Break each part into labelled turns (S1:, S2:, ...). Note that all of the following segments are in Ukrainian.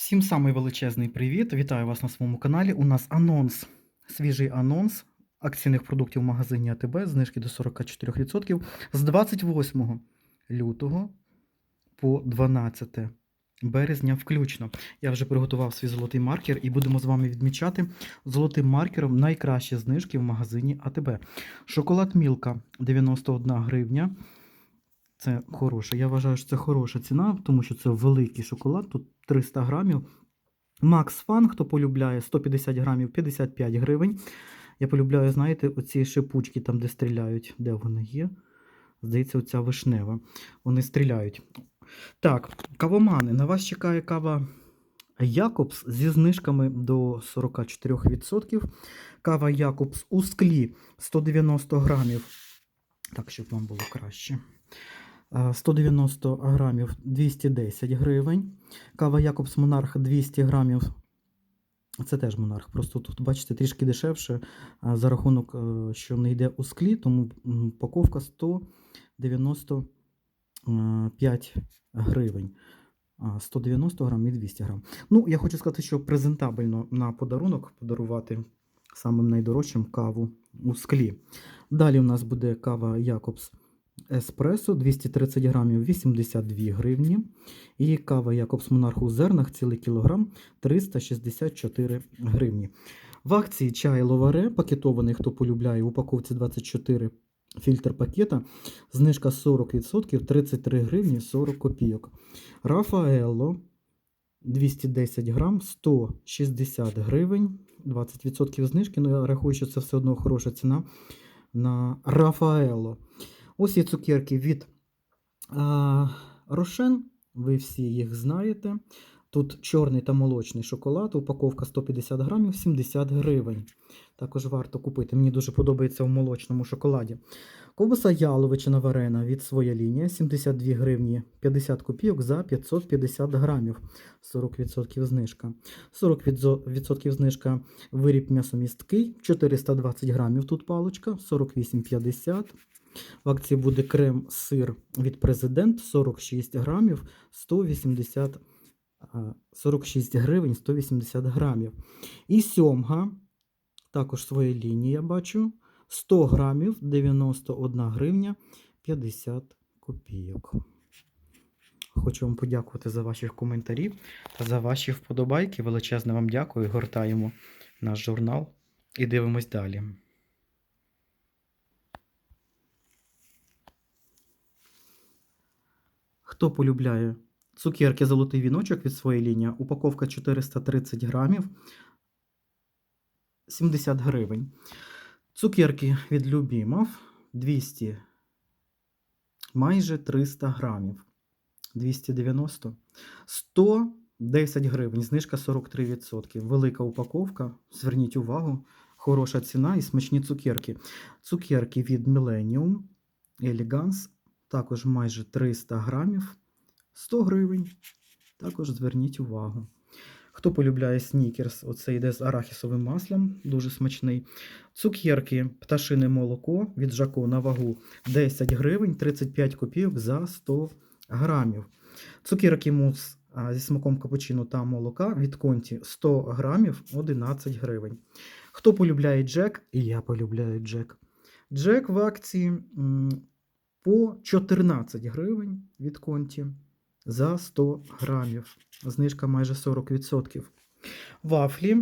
S1: Всім самий величезний привіт! Вітаю вас на своєму каналі. У нас анонс, свіжий анонс акційних продуктів в магазині АТБ, знижки до 44% з 28 лютого по 12 березня включно. Я вже приготував свій золотий маркер і будемо з вами відмічати золотим маркером найкращі знижки в магазині АТБ. Шоколад Мілка 91 гривня. Це хороше. Я вважаю, що це хороша ціна, тому що це великий шоколад, тут 300 грамів. Макс Фан, хто полюбляє 150 грамів 55 гривень. Я полюбляю, знаєте, оці шипучки там, де стріляють. Де вони є? Здається, оця вишнева. Вони стріляють. Так, кавомани. На вас чекає кава Якобс зі знижками до 44%. Кава Якобс у склі 190 грамів. Так, щоб вам було краще. Е, 190 грамів 210 гривень. Кава Якобс Монарх 200 грамів. Це теж монарх. Просто тут, бачите, трішки дешевше за рахунок, е, що не йде у склі, тому упаковка 195 гривень. 190 грам і 200 грам. Ну, я хочу сказати, що презентабельно на подарунок подарувати самим найдорожчим каву у склі. Далі у нас буде кава Якобс Еспресо 230 грамів 82 гривні. І кава Якобс Монарх у зернах цілий кілограм 364 гривні. В акції чай ловаре пакетований, хто полюбляє, в упаковці 24 фільтр пакета. Знижка 40%, 33 гривні 40 копійок. Рафаелло 210 грам 160 гривень, 20% знижки. Ну, я рахую, що це все одно хороша ціна на Рафаелло. Ось є цукерки від а, Рошен. Ви всі їх знаєте. Тут чорний та молочний шоколад, упаковка 150 грамів, 70 гривень. Також варто купити. Мені дуже подобається в молочному шоколаді. Ковбаса яловичина варена від своя лінія 72 гривні 50 копійок за 550 грамів. 40% знижка. 40% знижка виріб м'ясомісткий, 420 грамів тут паличка, 48,50. В акції буде крем сир від президент 46 грамів 180 46 гривень 180 грамів. І сьомга, також своя лінія, я бачу, 100 грамів 91 гривня 50 копійок. Хочу вам подякувати за ваші коментарі та за ваші вподобайки. Величезне вам дякую. Гортаємо наш журнал і дивимось далі. Хто полюбляє цукерки золотий віночок від своєї лінії, упаковка 430 грамів 70 гривень. Цукерки від Любімов 200, майже 300 грамів. 290, 110 гривень, знижка 43%. Велика упаковка, зверніть увагу, хороша ціна і смачні цукерки. Цукерки від Millennium Elegance також майже 300 грамів, 100 гривень. Також зверніть увагу. Хто полюбляє снікерс, оце йде з арахісовим маслом, дуже смачний. Цукерки, пташине молоко від Жако на вагу 10 гривень, 35 копійок за 100 грамів. Цукерки мус зі смаком капучино та молока від конті 100 грамів 11 гривень. Хто полюбляє джек, і я полюбляю джек. Джек в акції по 14 гривень від конті за 100 грамів. Знижка майже 40%. Вафлі.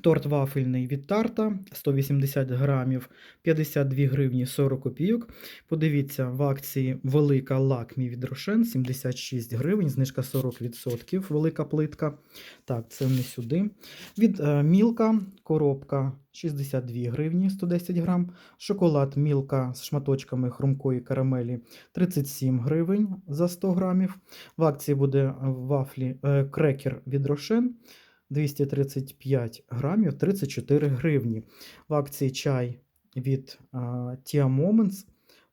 S1: Торт вафельний від тарта 180 грамів 52 гривні 40 копійок. Подивіться, в акції велика лакмі від Рошен 76 гривень, знижка 40%, велика плитка. Так, це не сюди. Від е, Мілка коробка 62 гривні 110 грам. Шоколад Мілка з шматочками хрумкої карамелі 37 гривень за 100 грамів. В акції буде вафлі е, крекер від Рошен 235 грамів 34 гривні. В акції чай від Tia Moments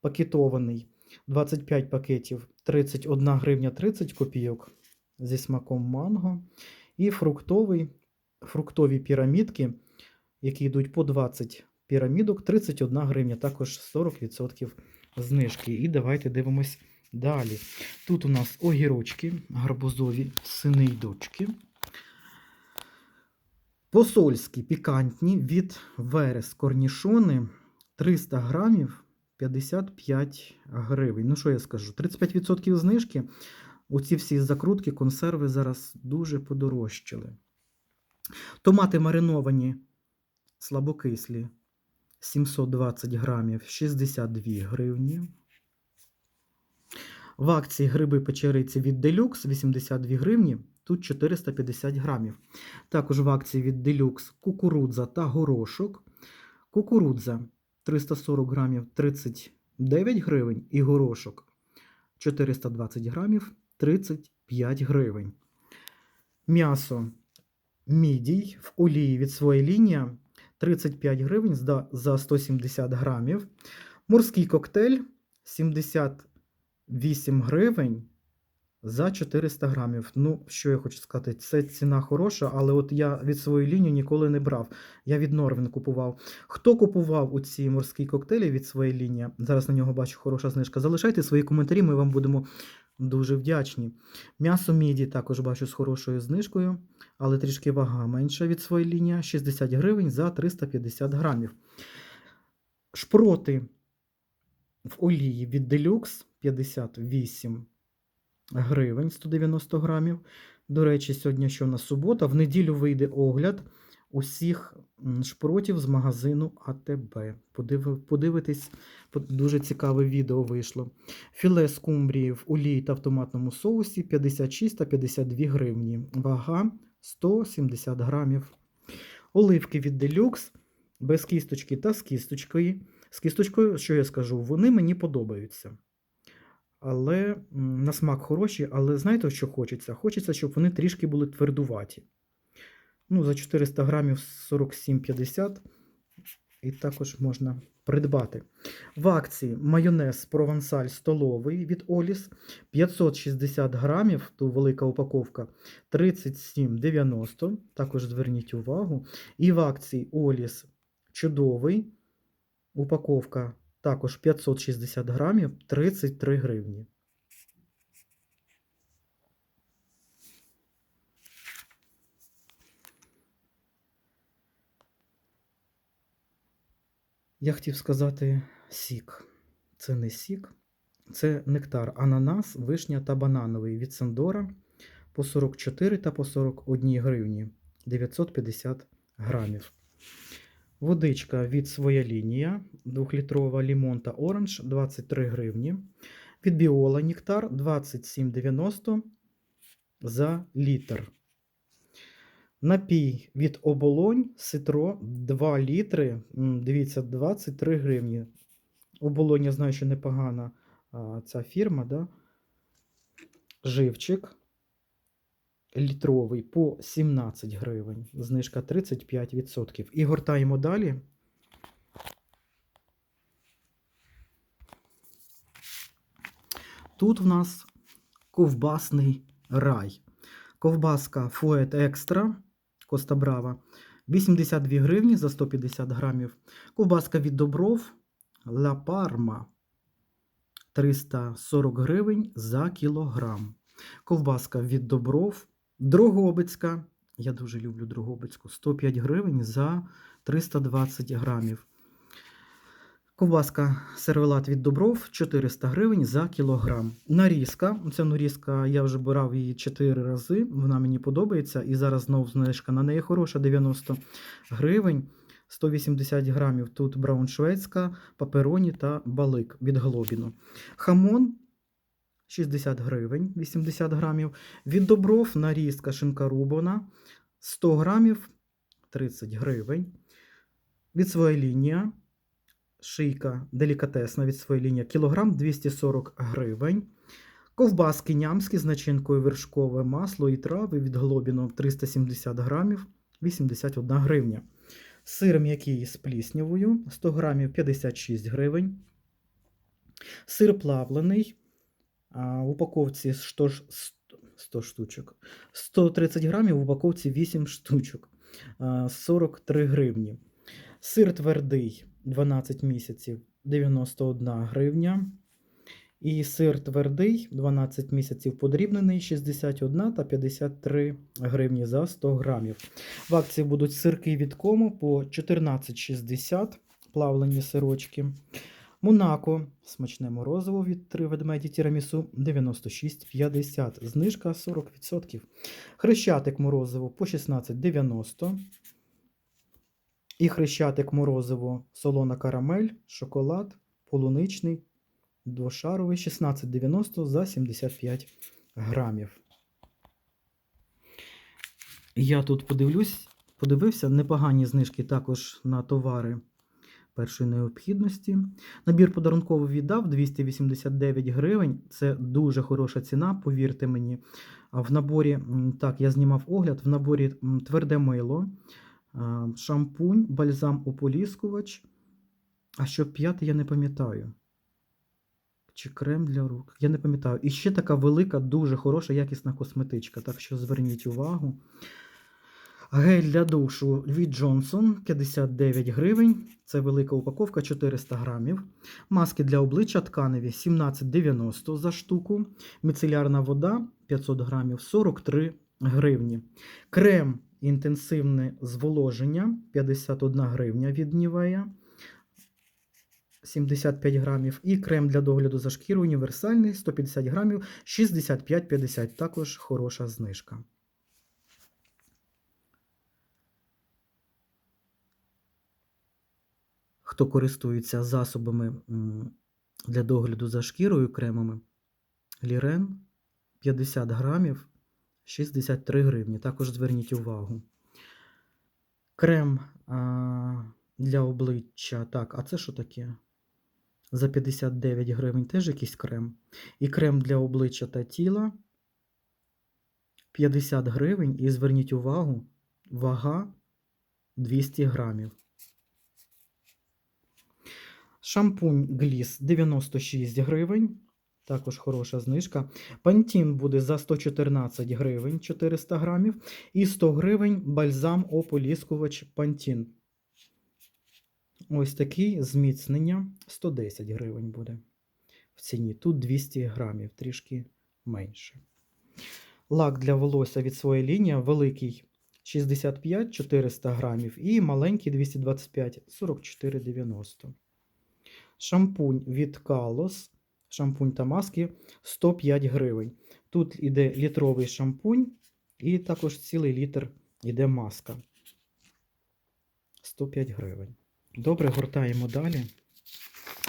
S1: пакетований 25 пакетів 31 гривня 30 копійок зі смаком манго. І фруктовий, фруктові пірамідки, які йдуть по 20 пірамідок, 31 гривня, також 40% знижки. І давайте дивимось Далі. Тут у нас огірочки, гарбузові сини й дочки. Посольські пікантні від Верес корнішони 300 грамів 55 гривень. Ну, що я скажу? 35% знижки. Оці всі закрутки, консерви зараз дуже подорожчали. Томати мариновані, слабокислі 720 грамів 62 гривні. В акції гриби печериці від Deluxe 82 гривні, тут 450 грамів. Також в акції від Deluxe кукурудза та горошок. Кукурудза 340 грамів 39 гривень і горошок 420 грамів 35 гривень. М'ясо мідій в олії від своєї лінії 35 гривень за- за 170 грамів. Морський коктейль 78 гривень за 400 грамів. Ну, що я хочу сказати, це ціна хороша, але от я від своєї лінії ніколи не брав. Я від Норвен купував. Хто купував у ці морські коктейлі від своєї лінії? Зараз на нього бачу хороша знижка. Залишайте свої коментарі, ми вам будемо дуже вдячні. М'ясо міді також бачу з хорошою знижкою, але трішки вага менша від своєї лінії 60 гривень за 350 грамів. Шпроти в олії від Deluxe 58 гривень 190 грамів. До речі, сьогодні що у нас субота, в неділю вийде огляд усіх шпротів з магазину АТБ. Подив... Подивитись, дуже цікаве відео вийшло. Філе скумбрії в олії та в томатному соусі 56 та 52 гривні. Вага 170 грамів. Оливки від Deluxe без кісточки та з кісточкою. З кісточкою, що я скажу, вони мені подобаються. Але на смак хороші, але знаєте, що хочеться? Хочеться, щоб вони трішки були твердуваті. Ну, за 400 грамів 47,50 і також можна придбати. В акції майонез провансаль столовий від Оліс 560 грамів, тут велика упаковка 37,90. Також зверніть увагу. І в акції Оліс чудовий. Упаковка також 560 грамів 33 гривні. Я хотів сказати сік. Це не сік, це нектар, ананас, вишня та банановий від Сандора по 44 та по 41 гривні 950 грамів. Водичка від своя лінія 2-літрова лімон та оранж 23 гривні. Від Біола Нектар 27,90 за літр. Напій від оболонь Ситро 2 літри. Дивіться, 23 гривні. Оболонь, я знаю, що непогана ця фірма. Да? Живчик літровий по 17 гривень. Знижка 35%. І гортаємо далі. Тут в нас ковбасний рай. Ковбаска Фует Екстра Коста Брава 82 гривні за 150 грамів. Ковбаска від Добров Ла Парма 340 гривень за кілограм. Ковбаска від Добров Дрогобицька. Я дуже люблю Дрогобицьку. 105 гривень за 320 грамів. Ковбаска сервелат від Добров 400 гривень за кілограм. Нарізка. Ця нарізка я вже брав її 4 рази. Вона мені подобається. І зараз знову знижка на неї хороша 90 гривень. 180 грамів. Тут брауншвейська, папероні та балик від Глобіну. Хамон 60 гривень, 80 грамів. Від Добров нарізка шинка рубана 100 грамів 30 гривень. Від своєї лінія шийка делікатесна від своєї лінії кілограм 240 гривень. Ковбаски нямські з начинкою вершкове масло і трави від Глобіно 370 грамів 81 гривня. Сир м'який з пліснявою 100 грамів 56 гривень. Сир плавлений в упаковці 100, 100 штучок. 130 грамів в упаковці 8 штучок. а, 43 гривні. Сир твердий 12 місяців 91 гривня. І сир твердий, 12 місяців подрібнений, 61 та 53 гривні за 100 грамів. В акції будуть сирки від кому по 14,60 плавлені сирочки. Монако, смачне морозиво від 3 ведмеді тірамісу 96,50, знижка 40%. Хрещатик морозиво по 16,90. І хрещатик морозиво солона карамель, шоколад, полуничний, двошаровий 16,90 за 75 грамів. Я тут подивлюсь, подивився непогані знижки також на товари першої необхідності. Набір подарунковий віддав 289 гривень. Це дуже хороша ціна, повірте мені. В наборі, так, я знімав огляд, в наборі тверде мило, шампунь, бальзам ополіскувач. А що п'яте, я не пам'ятаю. Чи крем для рук? Я не пам'ятаю. І ще така велика, дуже хороша, якісна косметичка. Так що зверніть увагу. Гель для душу від Джонсон 59 гривень. Це велика упаковка 400 грамів. Маски для обличчя тканеві 17,90 за штуку. Міцелярна вода 500 грамів 43 гривні. Крем інтенсивне зволоження 51 гривня від Нівея. 75 грамів. І крем для догляду за шкірою універсальний 150 грамів 65,50. Також хороша знижка. Хто користується засобами для догляду за шкірою кремами, Лірен 50 грамів 63 гривні. Також зверніть увагу. Крем а, для обличчя. Так, а це що таке? За 59 гривень теж якийсь крем. І крем для обличчя та тіла 50 гривень. І зверніть увагу, вага 200 грамів. Шампунь Гліс 96 гривень. Також хороша знижка. Пантін буде за 114 гривень 400 грамів. І 100 гривень бальзам ополіскувач Пантін. Ось такий зміцнення 110 гривень буде в ціні. Тут 200 грамів, трішки менше. Лак для волосся від своєї лінії великий 65-400 грамів і маленький 225 44,90. Шампунь від Калос. Шампунь та маски 105 гривень. Тут іде літровий шампунь, і також цілий літр іде маска. 105 гривень. Добре, гортаємо далі.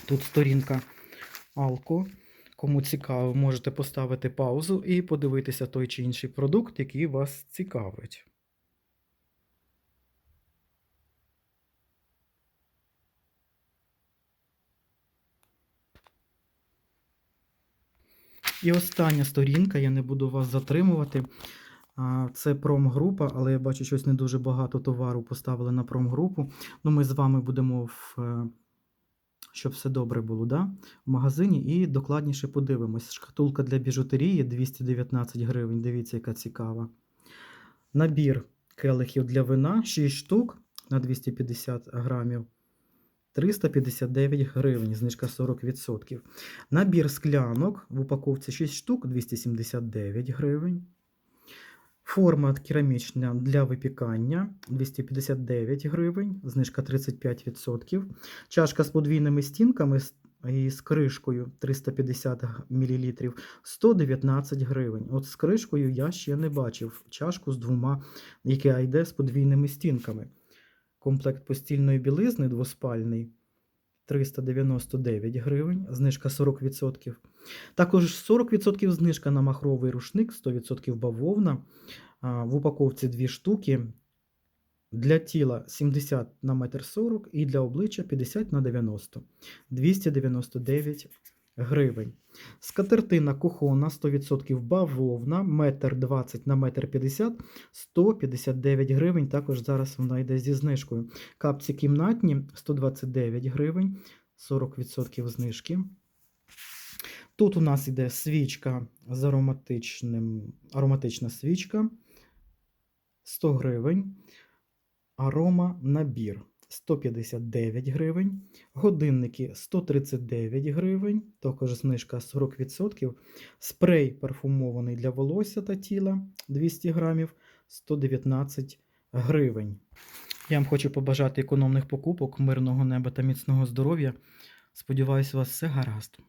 S1: Тут сторінка Алко. Кому цікаво, можете поставити паузу і подивитися той чи інший продукт, який вас цікавить. І остання сторінка, я не буду вас затримувати. Це промгрупа, але я бачу, щось не дуже багато товару поставили на промгрупу. Ну, ми з вами будемо, в, е, щоб все добре було, да? в магазині і докладніше подивимось. Шкатулка для біжутерії 219 гривень. Дивіться, яка цікава. Набір келихів для вина 6 штук на 250 грамів. 359 гривень, знижка 40%. Набір склянок в упаковці 6 штук 279 гривень. Форма керамічна для випікання 259 гривень, знижка 35%. Чашка з подвійними стінками і з кришкою 350 мл 119 гривень. От з кришкою я ще не бачив чашку з двома, яка йде з подвійними стінками. Комплект постільної білизни двоспальний 399 гривень, знижка 40%. Також 40% знижка на махровий рушник, 100% бавовна. В упаковці дві штуки. Для тіла 70 на 1,40 м і для обличчя 50 на 90 299 гривень. Скатертина кухона 100% бавовна, 1,20 на 1,50 м 159 гривень. Також зараз вона йде зі знижкою. Капці кімнатні 129 гривень, 40% знижки. Тут у нас йде свічка з ароматичним, ароматична свічка 100 гривень. Арома набір 159 гривень, годинники 139 гривень, також знижка 40%, спрей парфумований для волосся та тіла 200 грамів 119 гривень. Я вам хочу побажати економних покупок, мирного неба та міцного здоров'я. Сподіваюсь, у вас все гаразд.